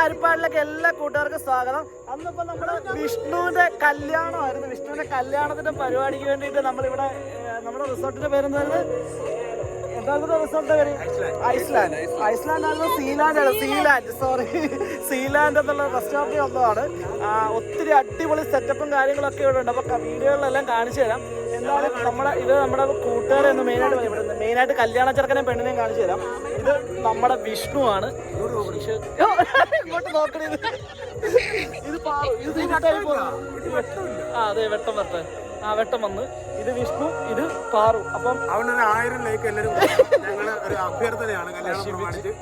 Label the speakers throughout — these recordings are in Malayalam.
Speaker 1: ഹരിപ്പാടിലേക്ക് എല്ലാ കൂട്ടുകാർക്കും സ്വാഗതം. അന്നിപ്പോ നമ്മുടെ വിഷ്ണുവിന്റെ കല്യാണമായിരുന്നു. വിഷ്ണുവിന്റെ കല്യാണത്തിന്റെ പരിപാടിക്ക് വേണ്ടിയിട്ട് നമ്മളിവിടെ നമ്മുടെ റിസോർട്ടിന്റെ പേരെന്തായിരുന്നു? എന്തായിരുന്നു റിസോർട്ടിന്റെ പേര്? ഐസ്ലാൻഡ്. ഐസ്ലാൻഡ് ആയിരുന്നു സീലാൻഡ്. ആണ് സീലാൻഡ് സോറി സീലാൻഡ് എന്നുള്ള റെസ്റ്റോറന്റ് വന്നതാണ്. ഒത്തിരി അടിപൊളി സെറ്റപ്പും കാര്യങ്ങളൊക്കെ ഇവിടെ ഉണ്ട്. അപ്പൊ വീഡിയോകളിലെല്ലാം കാണിച്ചു തരാം. എന്നാലും നമ്മുടെ ഇത് നമ്മുടെ കൂട്ടുകാരെ ഒന്ന് മെയിനായിട്ട് ഇവിടെ മെയിനായിട്ട് കല്യാണ ചെറുക്കനെ പെണ്ണിനെയും കാണിച്ചു തരാം. ഇത് നമ്മുടെ വിഷ്ണു ആണ്. ഇങ്ങോട്ട് നോക്കണേ ഇത് പാവം. ഇത് ഇതിട്ടായി പോകുന്നു. ആ അതെ വെട്ടം വരട്ടെ. ആ വെട്ടം വന്ന്. ഇത് വിഷ്ണു ഇത് പാറു. അപ്പം
Speaker 2: അവനൊരു ആയിരം ലൈക്ക് എല്ലാവരും ഞങ്ങൾ ഒരു അഭ്യർത്ഥനയാണ് കല്യാണം പ്രമാണിച്ച്.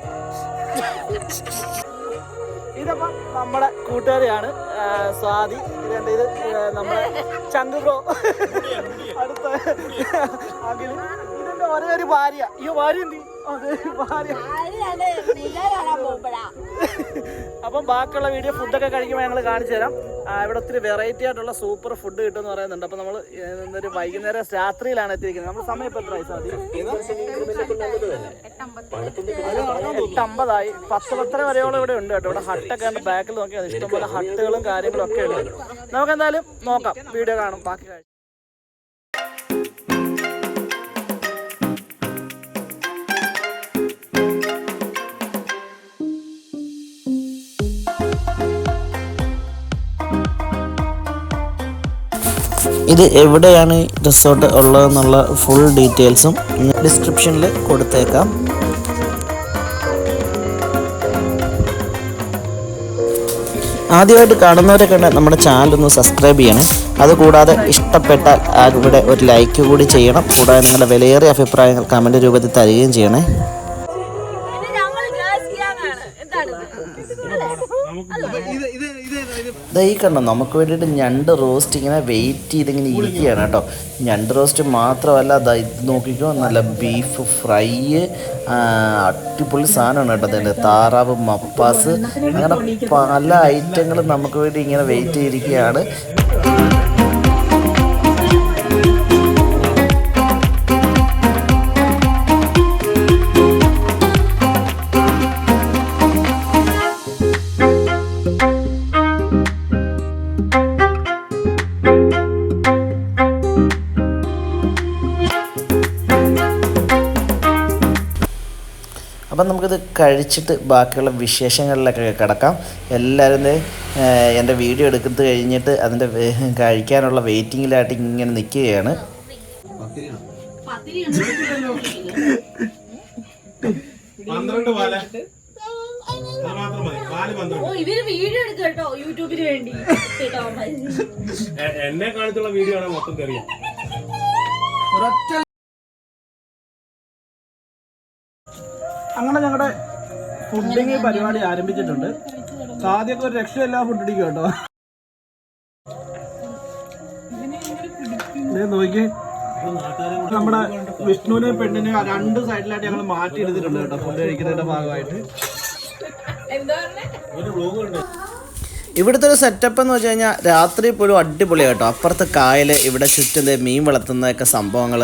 Speaker 1: ഇതപ്പം നമ്മുടെ കൂട്ടുകാരിയാണ് സ്വാതി. ഇതെന്ത് ഇത് നമ്മുടെ ചന്ദ്രോ ബ്രോ അടുത്ത അഖിൽ. ഇതിന്റെ ഒരേ ഒരു ഭാര്യ. ഈ ഭാര്യ എന്തി? ഭാര്യ. അപ്പം ബാക്കിയുള്ള വീഡിയോ ഫുഡൊക്കെ കഴിക്കുമ്പോൾ ഞങ്ങൾ കാണിച്ചു തരാം. ഇവിടെ ഒത്തിരി വെറൈറ്റി ആയിട്ടുള്ള സൂപ്പർ ഫുഡ് കിട്ടുമെന്ന് പറയുന്നുണ്ട്. അപ്പം നമ്മൾ ഒരു വൈകുന്നേരം രാത്രിയിലാണ് എത്തിയിരിക്കുന്നത്. നമ്മൾ സമയം ഇപ്പം ആയി സാധി എട്ടമ്പതായി പത്ത് പത്തര വരെയോളം ഇവിടെ ഉണ്ട് കേട്ടോ. ഇവിടെ ഹട്ടൊക്കെ ഉണ്ട്. ബാക്കിൽ നോക്കിയാൽ. ഇഷ്ടംപോലെ ഹട്ടുകളും കാര്യങ്ങളും ഒക്കെ ഉണ്ട്. നമുക്ക് എന്തായാലും നോക്കാം. വീഡിയോ കാണും. ബാക്കി കാഴ്ച
Speaker 3: ഇത് എവിടെയാണ് റിസോർട്ട് ഉള്ളതെന്നുള്ള ഫുൾ ഡീറ്റെയിൽസും ഡിസ്ക്രിപ്ഷനിൽ കൊടുത്തേക്കാം. ആദ്യമായിട്ട് കാണുന്നവരെ കണ്ട് നമ്മുടെ ചാനൽ ഒന്ന് സബ്സ്ക്രൈബ് ചെയ്യണം. അതുകൂടാതെ ഇഷ്ടപ്പെട്ടാൽ ആ ഇവിടെ ഒരു ലൈക്ക് കൂടി ചെയ്യണം. കൂടാതെ നിങ്ങളുടെ വിലയേറിയ അഭിപ്രായങ്ങൾ കമന്റ് രൂപത്തിൽ തരികയും ചെയ്യണേ. ഈ കണ്ടോ നമുക്ക് വേണ്ടിയിട്ട് ഞണ്ട് റോസ്റ്റ് ഇങ്ങനെ വെയിറ്റ് ചെയ്തിങ്ങനെ ഇരിക്കുകയാണ് കേട്ടോ. ഞണ്ട് റോസ്റ്റ് മാത്രമല്ല ദാ ഇത് നോക്കിക്കോ നല്ല ബീഫ് ഫ്രൈ അടിപൊളി സാധനമാണ് കേട്ടോ അതിന്റെ. താറാവ് മപ്പാസ് അങ്ങനെ പല ഐറ്റങ്ങളും നമുക്ക് വേണ്ടി ഇങ്ങനെ വെയിറ്റ് ചെയ്തിരിക്കുകയാണ്. അപ്പം നമുക്കിത് കഴിച്ചിട്ട് ബാക്കിയുള്ള വിശേഷങ്ങളിലൊക്കെ കിടക്കാം. എല്ലാവരും എന്റെ വീഡിയോ എടുക്കുന്നത് കഴിഞ്ഞിട്ട് അതിന്റെ കഴിക്കാനുള്ള വെയിറ്റിങ്ങിലായിട്ട് ഇങ്ങനെ നിൽക്കുകയാണ്.
Speaker 2: പന്ത്രണ്ട് പാല. എന്നെ കാണിച്ചുള്ള വീഡിയോ ആണ് മൊത്തം തെറിയാം.
Speaker 1: അങ്ങനെ ഞങ്ങളുടെ ഫുഡിങ് പരിപാടി ആരംഭിച്ചിട്ടുണ്ട്. ആദ്യമൊക്കെ ഒരു രക്ഷയില്ലാ ഫുഡ് അടിക്കും കേട്ടോ. ദേ നോക്കി നമ്മുടെ വിഷ്ണുവിനെ പെണ്ണിനെ രണ്ട് സൈഡിലായിട്ട് ഞങ്ങൾ മാറ്റി എടുത്തിട്ടുണ്ട് കേട്ടോ ഫുഡ് കഴിക്കുന്നതിന്റെ ഭാഗമായിട്ട്
Speaker 3: ഇവിടുത്തെ ഒരു സെറ്റപ്പ് എന്ന് വെച്ച് കഴിഞ്ഞാൽ രാത്രി പോലും അടിപൊളിയാണ് കേട്ടോ അപ്പുറത്ത് കായൽ ഇവിടെ ചുറ്റും മീൻ വളർത്തുന്നതൊക്കെ സംഭവങ്ങൾ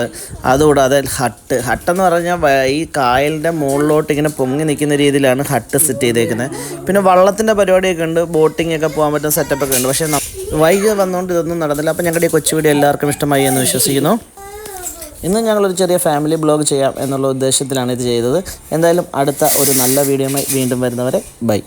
Speaker 3: അതുകൂടാതെ ഹട്ട് ഹട്ടെന്ന് പറഞ്ഞാൽ ഈ കായലിന്റെ മുകളിലോട്ട് ഇങ്ങനെ പൊങ്ങി നിൽക്കുന്ന രീതിയിലാണ് ഹട്ട് സെറ്റ് ചെയ്തേക്കുന്നത് പിന്നെ വള്ളത്തിന്റെ പരിപാടിയൊക്കെ ഉണ്ട് ബോട്ടിംഗ് ഒക്കെ പോകാൻ പറ്റുന്ന സെറ്റപ്പൊക്കെ ഉണ്ട്. പക്ഷേ വൈകി വന്നുകൊണ്ട് ഇതൊന്നും നടന്നില്ല. അപ്പോൾ ഞങ്ങളുടെ ഈ കൊച്ചു വീഡിയോ എല്ലാവർക്കും ഇഷ്ടമായി എന്ന് വിശ്വസിക്കുന്നു. ഇന്ന് ഞങ്ങളൊരു ചെറിയ ഫാമിലി ബ്ലോഗ് ചെയ്യാം എന്നുള്ള ഉദ്ദേശത്തിലാണ് ഇത് ചെയ്തത്. എന്തായാലും അടുത്ത ഒരു നല്ല വീഡിയോയുമായി വീണ്ടും വരുന്നവരെ ബൈ